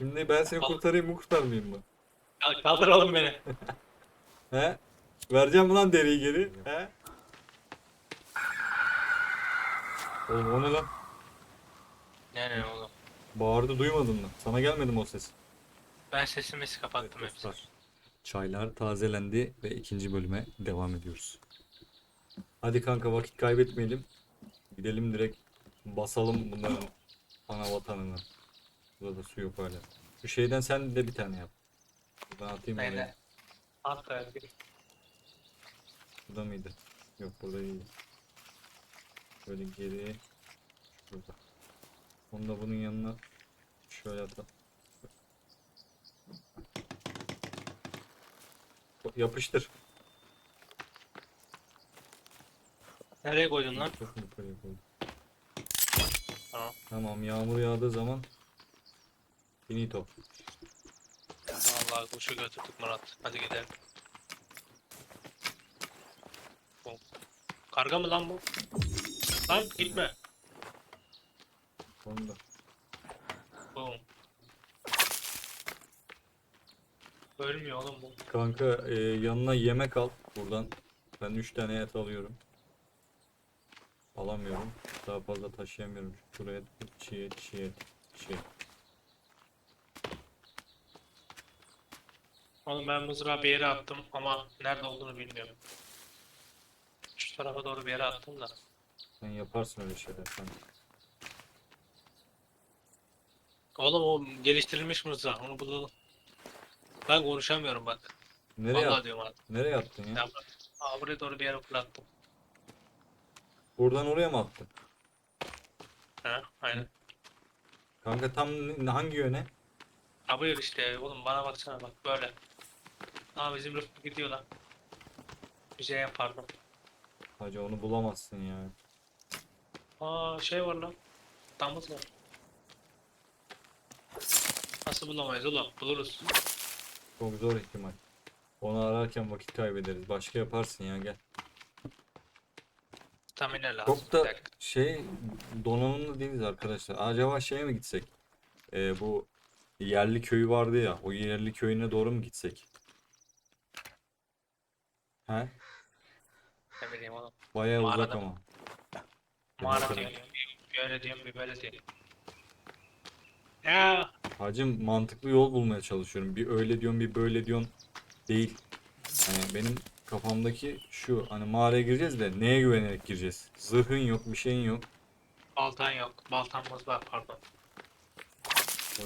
Şimdi ben seni kurtarayım mı kurtarmayayım mı? Kal- Kaldıralım beni. He? Vereceğim mi lan deriyi geri? He? Oğlum o ne lan? Ne ne oğlum. Bağırdı duymadın mı? Sana gelmedi mi o ses? Ben sesimi kapattım Evet, hepsini. dostlar. Çaylar tazelendi ve ikinci bölüme devam ediyoruz. Hadi kanka vakit kaybetmeyelim. Gidelim direkt basalım bunların ana vatanını. Burada su yok hala. Şu şeyden sen de bir tane yap. Buradan atayım Neyle? oraya. At verdi. Burada mıydı? Yok burada değil. Böyle geri. Şurada. Onu da bunun yanına şöyle atalım. Yapıştır. Nereye koydun lan? Çok. Tamam. Tamam yağmur yağdığı zaman finito. Allah kuşu götürdük Murat. Hadi gidelim. Bu. Karga mı lan bu? Lan gitme. Onu da. Boom. Ölmüyor oğlum bu. Kanka e, yanına yemek al buradan. Ben 3 tane et alıyorum. Alamıyorum. Daha fazla taşıyamıyorum. Şuraya çiğ et, çiğ et, çiğ et. Oğlum ben mızrağı bir yere attım ama nerede olduğunu bilmiyorum. Şu tarafa doğru bir yere attım da. Sen yaparsın öyle şeyler sen. Oğlum o geliştirilmiş mızrak onu bulalım. Ben konuşamıyorum bak. Nereye, Vallahi at- diyorum artık. nereye attın ya? Ya bak. Aa, buraya doğru bir yere fırlattım. Buradan oraya mı attın? Ha, aynen. Kanka tam hangi yöne? Ha buyur işte oğlum bana baksana bak böyle. Aa bizim Rıfkı gidiyor lan. Bir şey yapardım. Hacı onu bulamazsın ya. Aa şey var lan. Damız var. Nasıl bulamayız oğlum? Buluruz. Çok zor ihtimal. Onu ararken vakit kaybederiz. Başka yaparsın ya gel. Tamine lazım. Çok da şey donanımlı değiliz arkadaşlar. Acaba şeye mi gitsek? Ee, bu yerli köyü vardı ya. O yerli köyüne doğru mu gitsek? He? Ne bileyim oğlum. Bayağı uzak Mağarada ama. Mağara diyorum. Bir öyle diyorum bir böyle diyorum. Ya Hacım mantıklı yol bulmaya çalışıyorum. Bir öyle diyorsun bir böyle diyorsun değil. Hani benim kafamdaki şu hani mağaraya gireceğiz de neye güvenerek gireceğiz? Zırhın yok bir şeyin yok. baltan yok. Baltamız var pardon.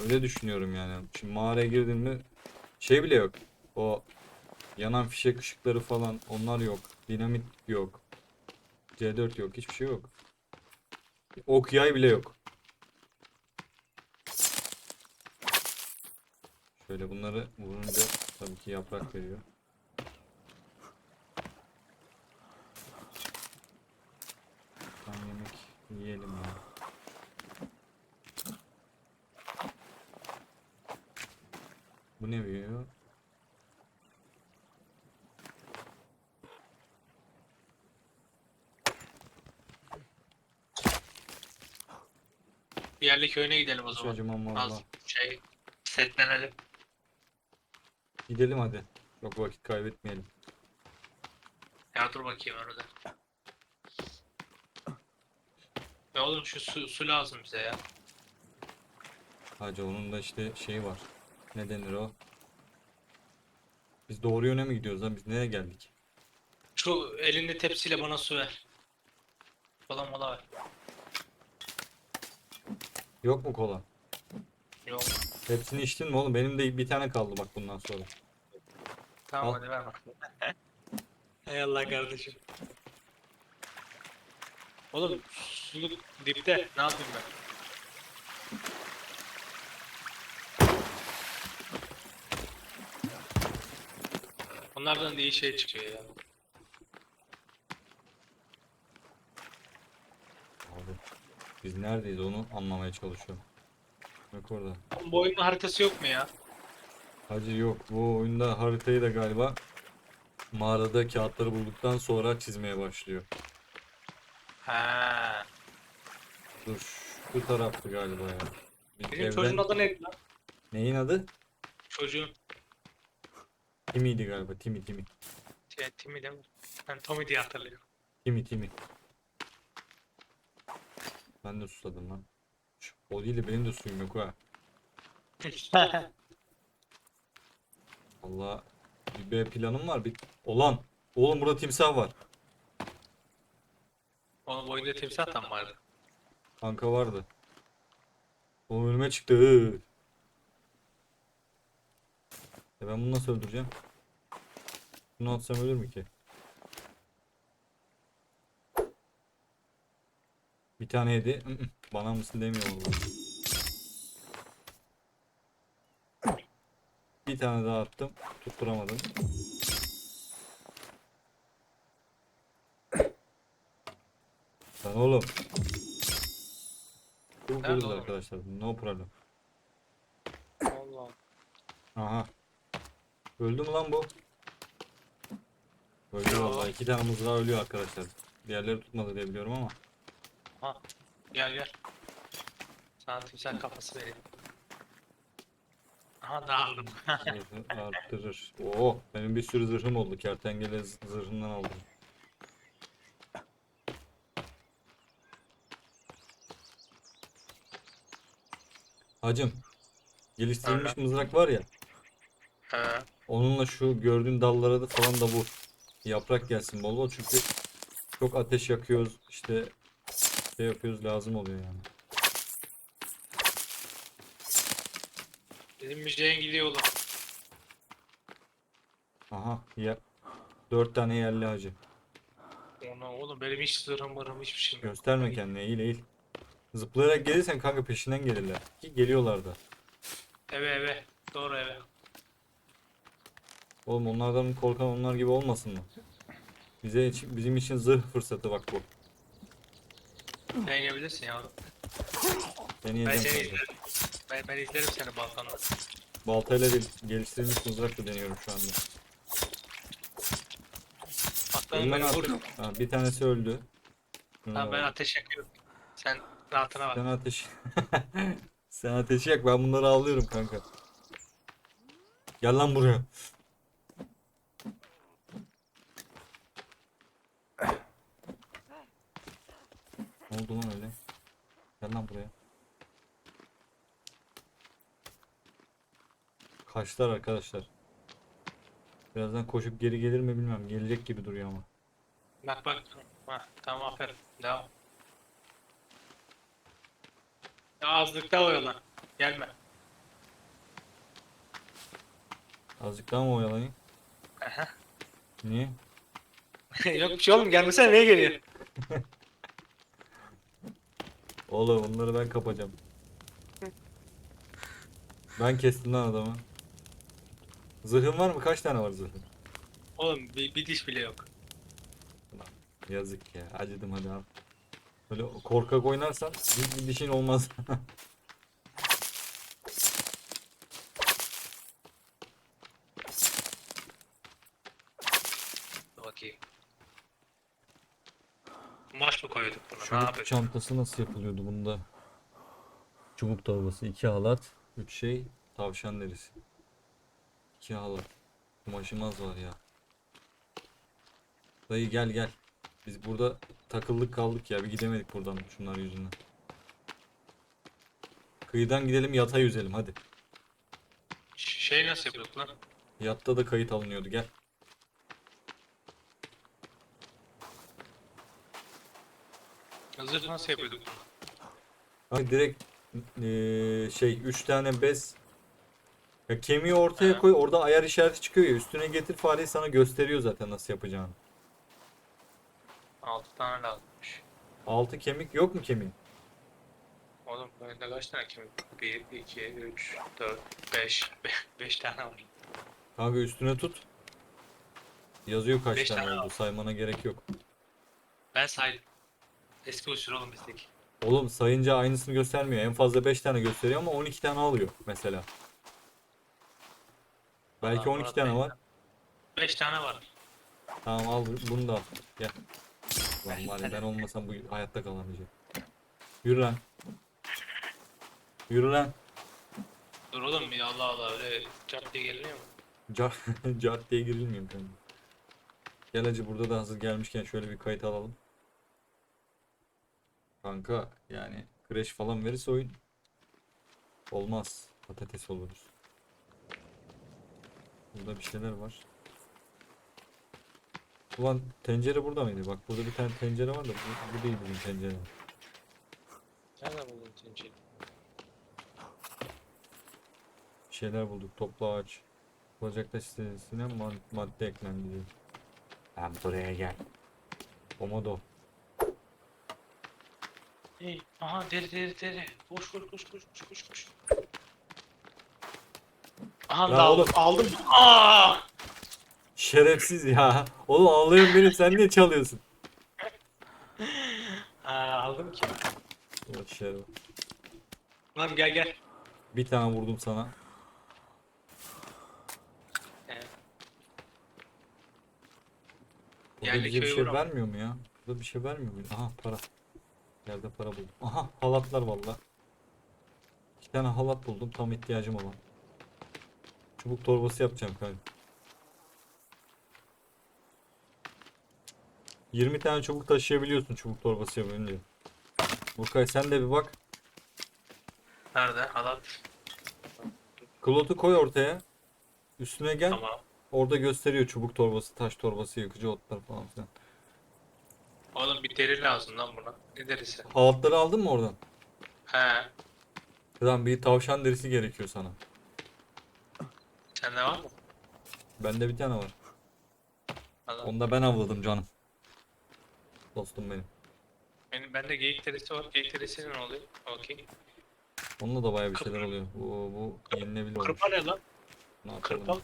Öyle düşünüyorum yani. Şimdi mağaraya girdin mi şey bile yok. O yanan fişek ışıkları falan onlar yok. Dinamit yok. C4 yok. Hiçbir şey yok. Ok yay bile yok. Şöyle bunları vurunca tabii ki yaprak veriyor. Ben yemek yiyelim ya. Bu ne veriyor? Yerli köyüne gidelim o zaman. acımam Az valla. şey setlenelim. Gidelim hadi. Çok vakit kaybetmeyelim. Ya dur bakayım orada. Ya oğlum şu su, su lazım bize ya. Hacı onun da işte şeyi var. Ne denir o? Biz doğru yöne mi gidiyoruz lan? Biz nereye geldik? Şu elinde tepsiyle bana su ver. Kola mola ver. Yok mu kola? Yok. Hepsini içtin mi oğlum? Benim de bir tane kaldı bak bundan sonra. Tamam Al. hadi ver bak. Ey Allah kardeşim. Oğlum suluk dipte ne yapayım ben? Onlardan da iyi şey çıkıyor ya. Abi. Biz neredeyiz onu anlamaya çalışıyorum. Yok orada. Bu oyunun haritası yok mu ya? Hacı yok. Bu oyunda haritayı da galiba mağarada kağıtları bulduktan sonra çizmeye başlıyor. Ha. Dur. Bu taraftı galiba ya. Biz Benim evden- çocuğun adı neydi lan? Neyin adı? Çocuğun Timmy'ydi galiba. Timmy Timmy. şey, Timmy değil mi? Ben Tommy diye hatırlıyorum. Timmy Timmy. Ben de susadım lan. Şu- O değil de benim de suyum yok ha. Allah bir B planım var. Bir... Olan. Oğlum burada timsah var. Onun boyunda timsah da mı vardı? Kanka vardı. O önüme çıktı. E ben bunu nasıl öldüreceğim? Bunu atsam ölür mü ki? Bir tane yedi. Bana mısın demiyor vallahi. Bir tane daha attım. Tutturamadım. Lan oğlum. Bu Nerede vururuz oğlum? arkadaşlar. No problem. Allah. Aha. Öldü mü lan bu? Öldü vallahi. İki tane mızrağı ölüyor arkadaşlar. Diğerleri tutmadı diye biliyorum ama. Ha. Gel gel. Sana timsah kafası vereyim. Aha da aldım. Zırhı arttırır. Oo, benim bir sürü zırhım oldu. Kertenkele zırhından aldım. Hacım, geliştirilmiş Öyle. mızrak var ya. He. Onunla şu gördüğün dallara da falan da vur. Yaprak gelsin bol bol çünkü çok ateş yakıyoruz işte şey yapıyoruz lazım oluyor yani. Bizim müjdeyen gidiyor oğlum. Aha ya dört tane yerli hacı. Ona oğlum benim hiç zırhım mırhım hiçbir şeyim yok. Gösterme kendini eğil eğil. Zıplayarak gelirsen kanka peşinden gelirler. Ki geliyorlar da. Eve eve. Doğru eve. Oğlum onlardan korkan onlar gibi olmasın mı? Bize için- bizim için zırh fırsatı bak bu. Deneyebilirsin ya. Ben Deneyeceğim seni kanka. izlerim. Ben, ben izlerim seni balkonda. Baltayla değil, geliştirilmiş mızrakla deniyorum şu anda. Aslanım Elinden beni vur. attım. Ha, bir tanesi öldü. Tamam ben da- ateş yakıyorum. Sen rahatına bak. Sen ateş. Sen ateşi yak ben bunları alıyorum kanka. Gel lan buraya. Ne oldu lan öyle? Gel lan buraya. Kaçlar arkadaşlar. Birazdan koşup geri gelir mi bilmem. Gelecek gibi duruyor ama. Bak bak. Ha, tamam aferin. Devam. Ya azlıkta oyalan. Gelme. Azıcık daha mı oyalayayım? Aha. Niye? Yok bir şey oğlum gelmesene niye geliyor? Oğlum bunları ben kapacağım. Ben kestim lan adamı. Zırhın var mı? Kaç tane var zırhın? Oğlum bir, bir diş bile yok. Yazık ya. Acıdım hadi al. Böyle korkak oynarsan hiç bir dişin olmaz. Dur bakayım. Maç mı koyduk buna? Ne Çubuk çantası nasıl yapılıyordu bunda? Çubuk torbası, iki halat, üç şey, tavşan derisi. İki halat. Kumaşımız var ya. Dayı gel gel. Biz burada takıldık kaldık ya. Bir gidemedik buradan şunlar yüzünden. Kıyıdan gidelim yata yüzelim hadi. Şey nasıl yapıyorduk lan? Yatta da kayıt alınıyordu gel. Zırh nasıl yapıyorduk? Ay direkt eee, şey 3 tane bez ya kemiği ortaya Ha. koy orada ayar işareti çıkıyor ya üstüne getir fareyi sana gösteriyor zaten nasıl yapacağını. 6 tane lazımmış. 6 kemik yok mu kemiğin? Oğlum bende kaç tane kemik? 1, 2, 3, 4, 5. 5 tane var. Kanka üstüne tut. Yazıyor kaç Beş tane tane oldu saymana gerek yok. Ben saydım. Eski usul oğlum bizdeki. Oğlum sayınca aynısını göstermiyor. En fazla 5 tane gösteriyor ama 12 tane alıyor mesela. Belki Vallahi 12 Murat tane Bey. var. 5 tane var. Tamam al bu- bunu da al. Gel. Lan var ya ben olmasam bu hayatta kalamayacak. Yürü lan. Yürü lan. Dur oğlum ya Allah Allah öyle cart diye geliniyor mu? Car diye girilmiyor kanka. Gel hacı burada da hazır gelmişken şöyle bir kayıt alalım. Kanka yani crash falan verirse oyun olmaz. Patates oluruz. Burada bir şeyler var. Ulan tencere burada mıydı? Bak burada bir tane tencere var da bu, bu değil bizim tencere. Nereden buldun tencereyi? Bir şeyler bulduk. Toplu ağaç. Ocakta sitesine mad- madde eklendi diyor. Ben buraya gel. Komodo. Hey, aha deri deri deri. Koş koş koş koş koş koş koş. Aha Ya da aldım. oğlum. Aldım. Aa! Şerefsiz ya. Oğlum ağlıyorum benim sen niye çalıyorsun? Ha, aldım ki. Ulan şeref. Lan gel gel. Bir tane vurdum sana. Evet. Burada Yerli bize bir şey vermiyor mu ya? Burada bir şey vermiyor mu? Aha para. Yerde para buldum. Aha halatlar valla. İki tane halat buldum tam ihtiyacım olan. Çubuk torbası yapacağım kanka. 20 tane çubuk taşıyabiliyorsun çubuk torbası yapınca. Burkay sen de bir bak. Nerede? Halat. Klotu koy ortaya. Üstüne gel. Tamam. Orada gösteriyor çubuk torbası, taş torbası, yakıcı otlar falan filan. Oğlum bir deri lazım lan buna. Ne derisi? Halatları aldın mı oradan? He. Tamam bir tavşan derisi gerekiyor sana. Sende var mı? Bende bir tane var. Adam. Onu da ben avladım canım. Dostum benim. Benim bende geyik derisi var. Geyik derisi ne oluyor? Okey. Onunla da baya bir şeyler oluyor. Bu, bu yenilebilir olmuş. Kırpa ne lan? Ne yapalım? Kırpa.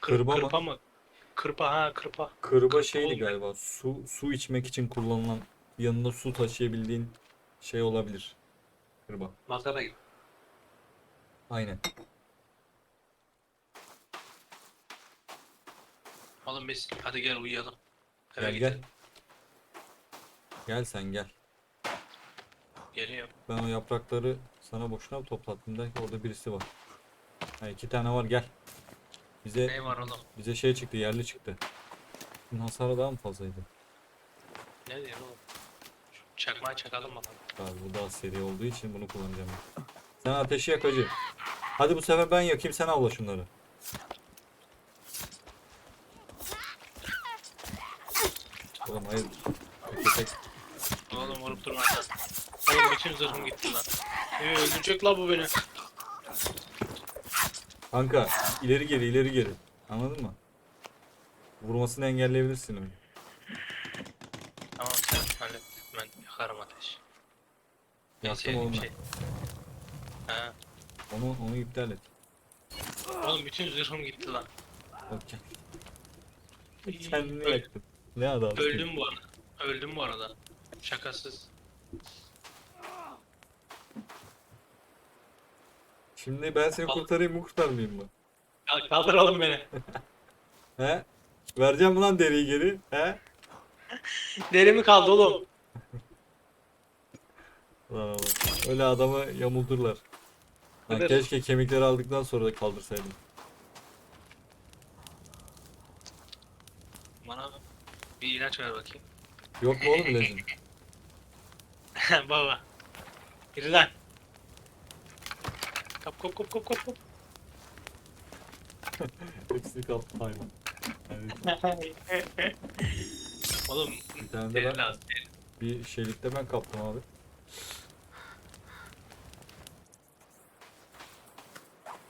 Kırba mı? Kırpa mı? Kırpa ha kırpa. Kırba şeydi olmuyor. galiba. Su su içmek için kullanılan yanında su taşıyabildiğin şey olabilir. Kırba. Makara gibi. Aynen. Oğlum biz hadi gel uyuyalım. Eve Gel gidelim. gel. Gel sen gel. Geliyorum. Ben o yaprakları sana boşuna mı toplattım der ki orada birisi var. Ha, iki tane var gel. Bize Ne var oğlum? bize şey çıktı yerli çıktı. Bunun hasarı daha mı fazlaydı? Ne diyorsun oğlum? Şu çakmağı çakalım bakalım. Abi bu daha seri olduğu için bunu kullanacağım ben. Sen ateşi yak hacı. Hadi bu sefer ben yakayım sen avla şunları. Oğlum hayır. Tek tek. Oğlum vurup durma. Oğlum bütün zırhım gitti lan. Ee, öldürecek la bu beni. Kanka ileri geri ileri geri. Anladın mı? Vurmasını engelleyebilirsin öyle. Tamam sen hallet. Ben yakarım ateş. En Yaktım oğlum ben. şey. Ha. Onu, onu iptal et. Oğlum bütün zırhım gitti lan. Okey. Kendini Öl- yaktın. Ne adamsın. Öldüm bu arada. Öldüm bu arada. Şakasız. Şimdi ben seni kurtarayım mı kurtarmayayım mı? Kalk kaldıralım beni. He? Vereceğim mi lan deriyi geri? He? Deri mi kaldı oğlum? Lan oğlum. Öyle adamı yamulturlar. Lan keşke kemikleri aldıktan sonra da kaldırsaydım. Bana bir ilaç ver bakayım. Yok mu oğlum ilacın? Baba. Yürü lan. Kap kop kop kop kop kop. Hepsini kaptı hayvan. Evet. Oğlum Bir tane de deri ben lazım. deri. bir şeylikte ben kaptım abi.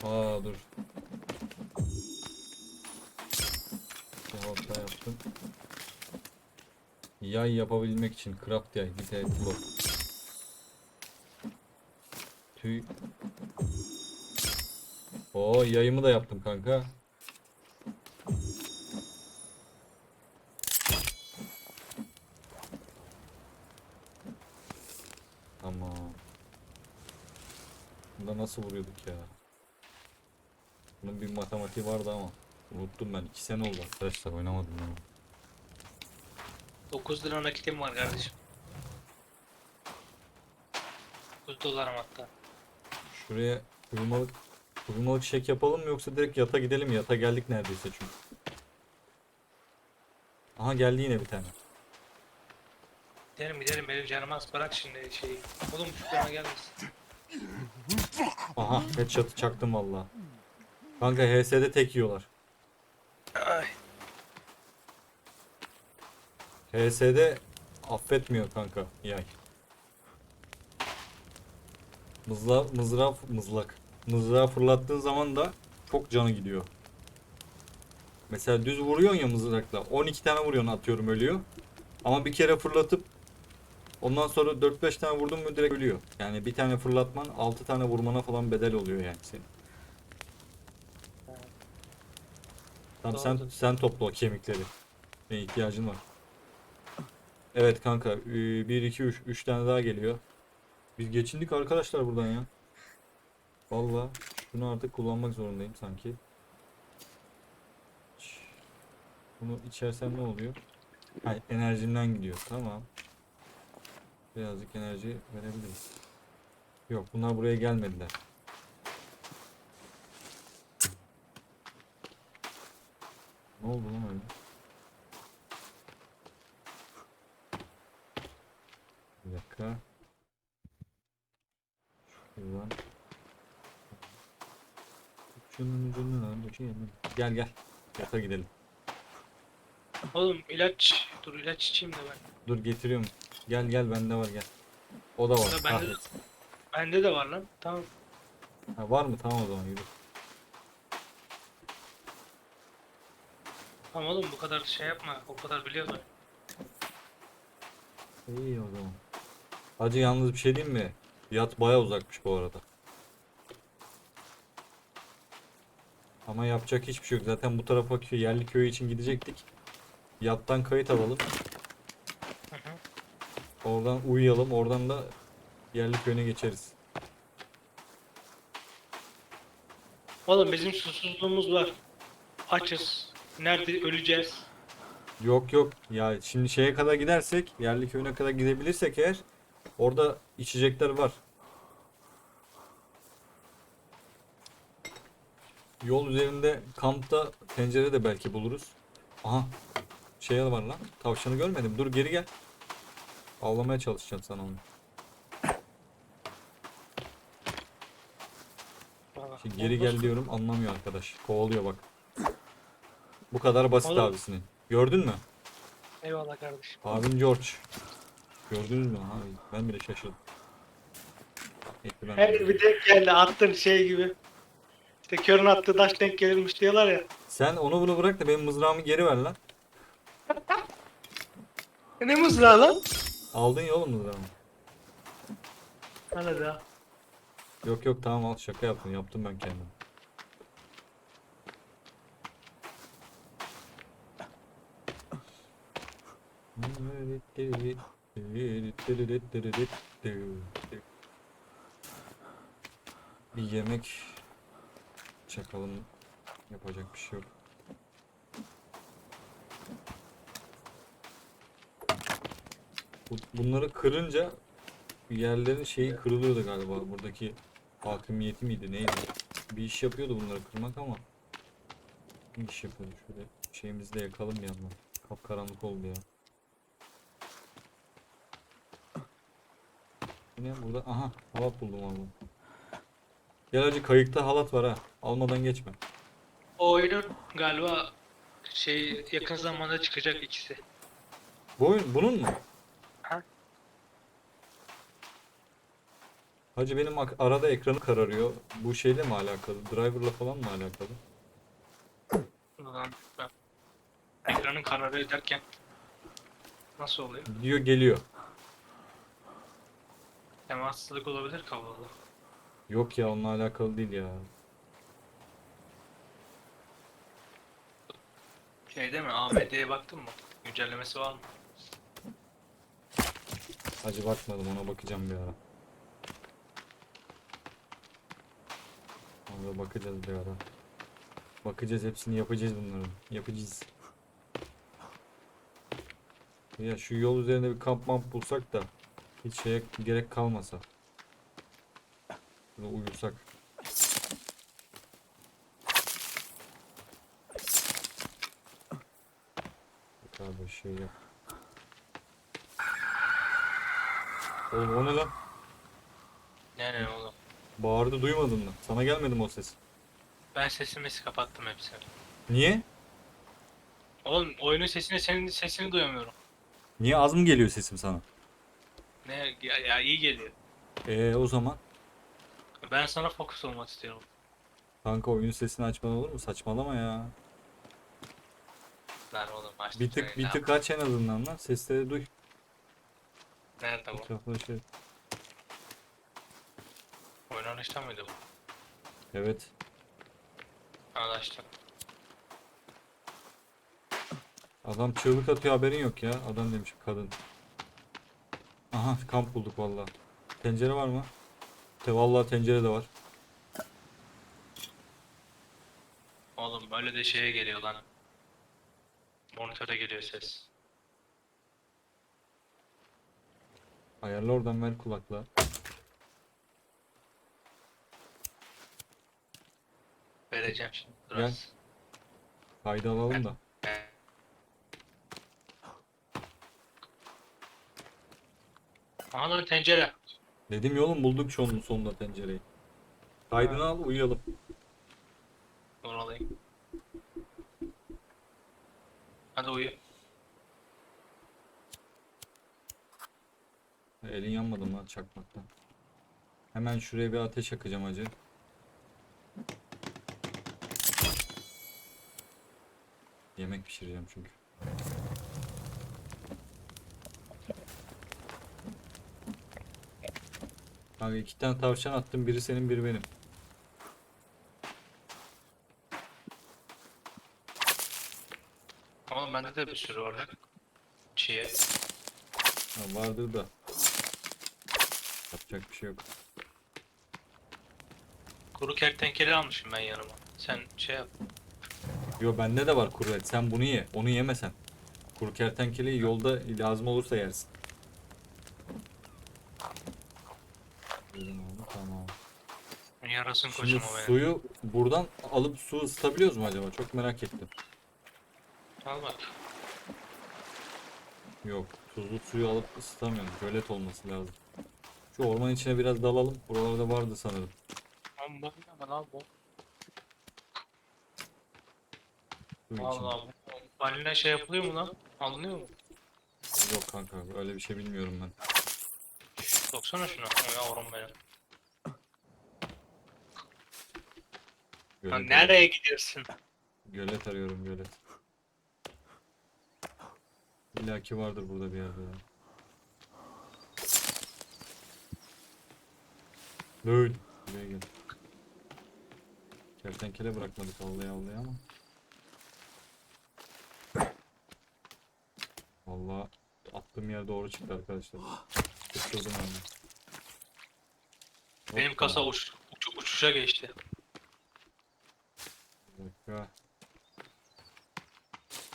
Aa dur. Bu hata yaptım. Yay yapabilmek için craft yay. Bir tane blok. Tüy. Oo yayımı da yaptım kanka. Tamam. Bunda nasıl vuruyorduk ya? Bunun bir matematiği vardı ama unuttum ben. 2 sene oldu arkadaşlar oynamadım ya. 9 lira nakitim var kardeşim. 9 dolarım hatta. Şuraya Uyumalık, uyumalık şek yapalım mı yoksa direkt yata gidelim? Yata geldik neredeyse çünkü. Aha geldi yine bir tane. Gidelim gidelim benim canım az bırak şimdi şeyi. Oğlum şu bana gelmesin. Aha headshot'ı çaktım valla. Kanka HS'de tek yiyorlar. Ay. HS'de affetmiyor kanka yay. Mızla, mızrağı, mızlak. Mızrağı fırlattığın zaman da çok canı gidiyor. Mesela düz vuruyorsun ya mızrakla. 12 tane vuruyorsun atıyorum ölüyor. Ama bir kere fırlatıp ondan sonra 4-5 tane vurdun mu direkt ölüyor. Yani bir tane fırlatman 6 tane vurmana falan bedel oluyor yani senin. Tamam sen sen topla o kemikleri. Ne ihtiyacın var. Evet kanka 1 2 3 3 tane daha geliyor. Biz geçindik arkadaşlar buradan ya. Vallahi şunu artık kullanmak zorundayım sanki. Bunu içersem ne oluyor? Hayır enerjimden gidiyor. Tamam. Birazcık enerji verebiliriz. Yok bunlar buraya gelmediler. Ne oldu lan öyle? Bir dakika. Şuradan. Şunun ucundan düşelim. Gel gel. Yata gidelim. Oğlum ilaç dur ilaç içeyim de ben. Dur getiriyorum. Gel gel bende var gel. O da var. Ya bende de, bende de var lan. Tamam. Ha, var mı? Tamam o zaman yürü. Tamam oğlum bu kadar şey yapma. O kadar biliyorlar. İyi o zaman. Hacı yalnız bir şey diyeyim mi? Yat baya uzakmış bu arada. Ama yapacak hiçbir şey yok. Zaten bu tarafa kö- yerli köy için gidecektik. Yattan kayıt alalım. Hı hı. Oradan uyuyalım. Oradan da yerli köyüne geçeriz. Oğlum bizim susuzluğumuz var. Açız. Nerede öleceğiz? Yok yok. Ya şimdi şeye kadar gidersek, yerli köyüne kadar gidebilirsek eğer orada içecekler var. Yol üzerinde kampta tencere de belki buluruz. Aha. Şey var lan. Tavşanı görmedim. Dur geri gel. Avlamaya çalışacağım sana onu. Valla, Şimdi geri gel diyorum anlamıyor arkadaş. Kovalıyor bak. Bu kadar basit Oğlum. abisinin. Gördün mü? Eyvallah kardeşim. Abim George. Gördünüz mü? Ha, ben bile şaşırdım. Her bir denk geldi attın şey gibi. İşte körün attığı taş denk gelirmiş diyorlar ya. Sen onu bunu bırak da benim mızrağımı geri ver lan. E Ne mızrağı lan? Aldın ya oğlum mızrağımı. Hadi daha. Yok yok tamam al şaka yaptım. Yaptım ben kendim. Bir yemek çakalım. Yapacak bir şey yok. Bu- Bunları kırınca yerlerin şeyi kırılıyordu galiba. Buradaki hakimiyeti miydi neydi? Bir iş yapıyordu bunları kırmak ama bir iş yapıyordu. Şöyle şeyimizi de yakalım bir yandan. Kapkaranlık oldu ya. Yine burada aha halat buldum vallahi. Gel hacı kayıkta halat var ha. Almadan geçme. O oyunun galiba şey yakın zamanda çıkacak ikisi. Bu oyun bunun mu? Ha. Hacı benim arada ekranı kararıyor. Bu şeyle mi alakalı? Driver'la falan mı alakalı? Ulan ben ekranın kararı ederken nasıl oluyor? Gidiyor geliyor. Temassızlık olabilir kavgalı. Yok ya onunla alakalı değil ya. Şeyde mi? AMD'ye baktın mı? Güncellemesi var mı? Hacı bakmadım ona bakacağım bir ara. Ona bakacağız bir ara. Bakacağız hepsini yapacağız bunların. Yapacağız. Ya şu yol üzerinde bir kamp mamp bulsak da hiç şeye gerek kalmasa. Burada uyusak. Abi şey yap. Oğlum o ne lan? Ne ne oğlum? Bağırdı duymadın mı? Sana gelmedim o ses. Ben sesimi kapattım hepsini. Niye? Oğlum oyunun sesini senin sesini duyamıyorum. Niye az mı geliyor sesim sana? Ne ya, ya iyi geliyor. Ee o zaman Ben sana fokus olmak istiyorum. kanka oyun sesini açman olur mu? Saçmalama ya. Lan oğlum açtım Bir tık bir tık aç en azından lan. Sesleri duy. Nerede bu? Etrafında şey. Oynanışta mıydı bu? Evet. Hadi açtım. Adam çığlık atıyor haberin yok ya. Adam demiş kadın. Aha kamp bulduk vallahi. Tencere var mı? Te vallahi tencere de var. Oğlum böyle de şeye geliyor lan. Monitöre geliyor ses. Ayarla oradan ver kulaklığı. Vereceğim şimdi biraz. Kaydı alalım da. Aha lan tencere. Dedim ya oğlum bulduk çoğunun sonunda tencereyi. Kaydını al uyuyalım. Dur alayım. Hadi uyu. Elin yanmadı mı lan çakmaktan? Hemen şuraya bir ateş yakacağım acı. Yemek pişireceğim çünkü. Kanka iki tane tavşan attım. Biri senin biri benim. Oğlum bende de bir sürü var lan. Çiğe. Ha, vardır da. Yapacak bir şey yok. Kuru kertenkele almışım ben yanıma. Sen şey yap. Yo bende de var kuru et. Sen bunu ye. Onu yeme sen. Kuru kertenkeleyi yolda lazım olursa yersin. Dedim abi, Tamam. Yarasın Şimdi koçum o benim. suyu buradan alıp su ısıtabiliyoruz mu acaba? Çok merak ettim. Al bak. Yok. Tuzlu suyu alıp ısıtamıyorum. Gölet olması lazım. Şu orman içine biraz dalalım. Buralarda vardı sanırım. Lan bu ne lan bu? Su için. Allah bu. Vanilya şey yapılıyor mu lan? Alınıyor mu? Yok kanka öyle bir şey bilmiyorum ben. Soksana şunu. O yavrum benim. Gölet Lan arıyorum. nereye gidiyorsun? Gölet arıyorum gölet. İlla ki vardır burada bir yerde. Böyle. Buraya gel. Kertenkele bırakmadık avlaya avlaya ama. Vallahi attığım yer doğru çıktı arkadaşlar. Tutturdum onu. Benim Hoppa. kasa uç, uç, uçuşa geçti. Dakika.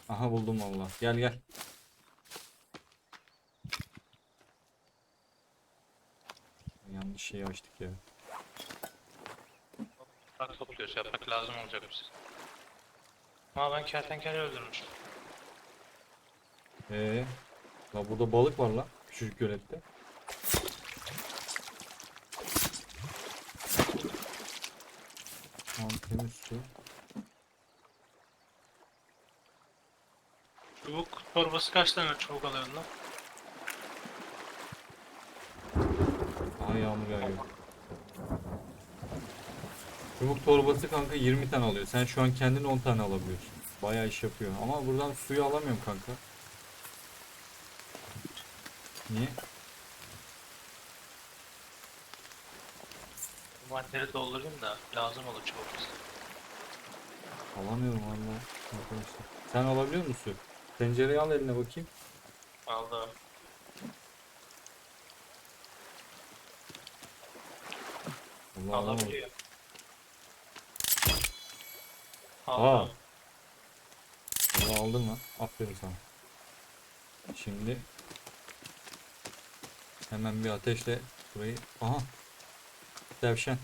Aha buldum valla. Gel gel. Yanlış şeyi açtık ya. Yaprak topluyoruz. Yaprak lazım olacak bize. Ama ben kertenkele öldürmüşüm. Ee, la burada balık var la. Küçücük gölette. Tamam temiz su. Çubuk torbası kaç tane çubuk alıyorsun lan? Aha yağmur yağıyor. Çubuk torbası kanka 20 tane alıyor. Sen şu an kendin 10 tane alabiliyorsun. Bayağı iş yapıyor. Ama buradan suyu alamıyorum kanka. Niye? Maddeleri doldurayım da lazım olur çubuk bize. Alamıyorum valla arkadaşlar. Sen alabiliyor musun? Tencereyi al eline bakayım. Aldım. Vallahi alamadım. Alabiliyor. Aa. Aldım. Aldın lan. Aferin sana. Şimdi hemen bir ateşle burayı. Aha. Tavşan.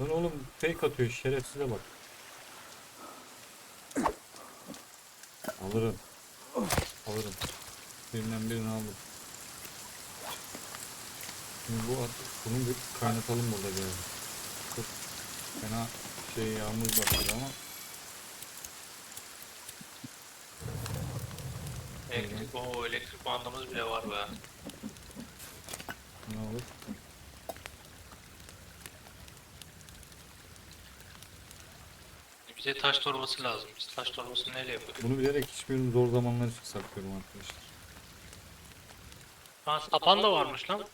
Lan oğlum fake atıyor şerefsize bak. Alırım. Alırım. Birinden birini aldım. Şimdi bu artık bunu bir kaynatalım burada bir yerde. Çok fena şey yağmur başladı ama Elektrik, o elektrik bandımız bile var be. ne olur? Bize taş torbası lazım. Biz taş torbasını neyle yapıyorduk? Bunu bilerek hiçbir zor zamanlar için saklıyorum arkadaşlar. Ha sapan da varmış lan.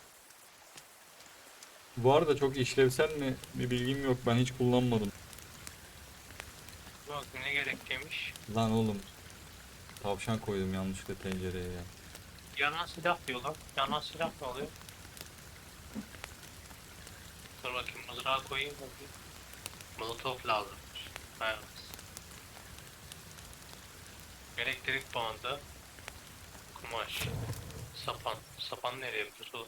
Bu arada çok işlevsel mi bir bilgim yok. Ben hiç kullanmadım. Bak ne gerekliymiş. Lan oğlum. Tavşan koydum yanlışlıkla tencereye ya. Yanan silah diyor lan. Yanan silah ne oluyor? Dur bakayım mızrağı koyayım. Molotof lazım. Evet. Elektrik bandı. Kumaş. Sapan. Sapan nereye yapıyorsun?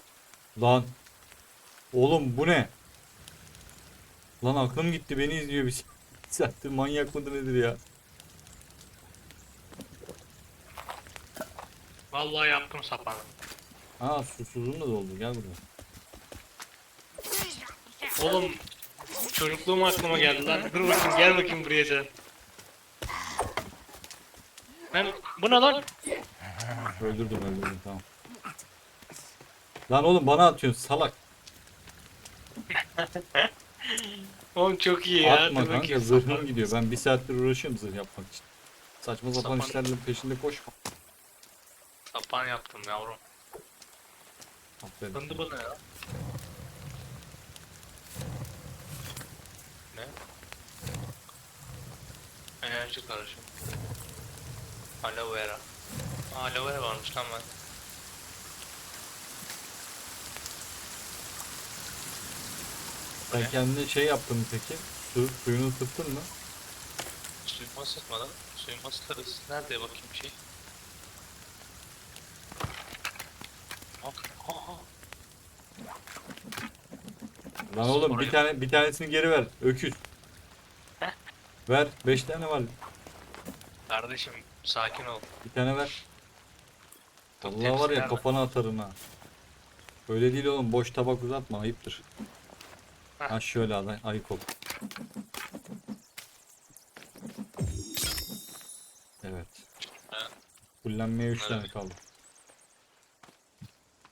Lan. Oğlum bu ne? Lan aklım gitti beni izliyor bir saattir manyak mıdır nedir ya? Vallahi yaptım sapanı. Ha susuzluğum da doldu gel buraya. Oğlum çocukluğum aklıma geldi lan. Dur bakayım gel bakayım buraya sen. Ben bu ne lan? Öldürdüm öldürdüm tamam. Lan oğlum bana atıyorsun salak. Oğlum çok iyi ya. Atma Dur kanka bakayım, zırhım gidiyor. Ben bir saattir uğraşıyorum zırh yapmak için. Saçma sapan Sapan- işlerle peşinde koşma. Sapan yaptım yavrum. Aferin. Bana ya. Ne? Enerji karışım. Aloe vera. Aa, aloe vera varmış lan ben. Ne? kendine şey yaptın mı peki? Su, suyunu ısıttın mı? Suyuma sıkmadan. Suyuma sıkarız. Nerede bakayım şey? Bak. Aa, Lan oğlum bir tane bir tanesini geri ver. Öküz. Ver. Beş tane var. kardeşim sakin ol. Bir tane ver. Allah var ya kafana atarım ha. Öyle değil oğlum. Boş tabak uzatma. Ayıptır. Heh. Ha şöyle al. Ayık ol. Evet. 3 Evet. tane kaldı.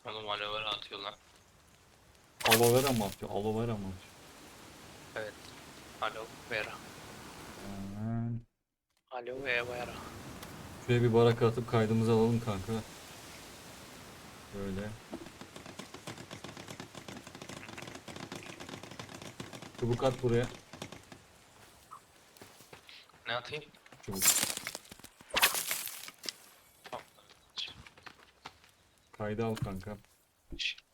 Oğlum aloe vera atıyor lan. Aloe vera mı atıyor? Aloe vera mı atıyor? Aloe vera. Hemen. Aloe vera. Şuraya bir baraka atıp kaydımızı alalım kanka. Böyle. Çubuk at buraya. Ne atayım? Çubuk. Kaydı al kanka. Şu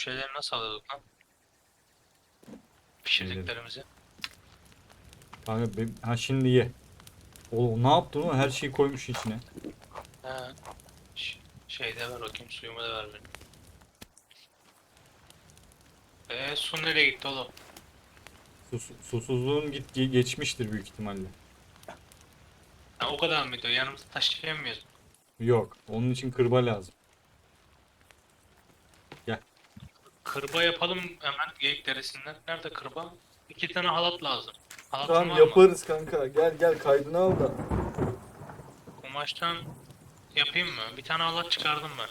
şeyleri nasıl alıyorduk lan? Pişirdiklerimizi. Kanka be- ha şimdi ye. Oğlum ne yaptın oğlum? Her şeyi koymuş içine. He. Ş- Şeyde ver bakayım suyumu da ver benim. Eee su nereye gitti oğlum? Sus, susuzluğun git ge- geçmiştir büyük ihtimalle. Ha, o kadar mıydı? Yanımızda taşıyamıyoruz. Yok. Onun için kırba lazım. Kırba yapalım hemen geyik derisinden. Nerede kırba? İki tane halat lazım. Halatın Tamam var yaparız kanka. Gel gel kaydını al da. mı? Kumaştan yapayım mı? Bir tane halat çıkardım ben.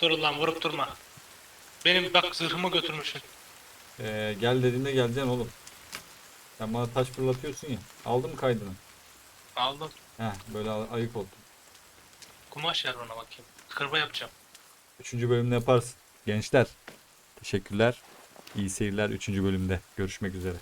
Dur lan vurup durma. Benim bak zırhımı götürmüşsün. Ee, gel dediğinde geleceksin oğlum. Sen bana taş fırlatıyorsun ya. Aldın mı kaydını? Aldım. Heh böyle ay- ayık oldun. Kumaş ver bana bakayım. Kırba yapacağım. Üçüncü bölümde yaparsın. Gençler. Teşekkürler. İyi seyirler. Üçüncü bölümde. Görüşmek üzere.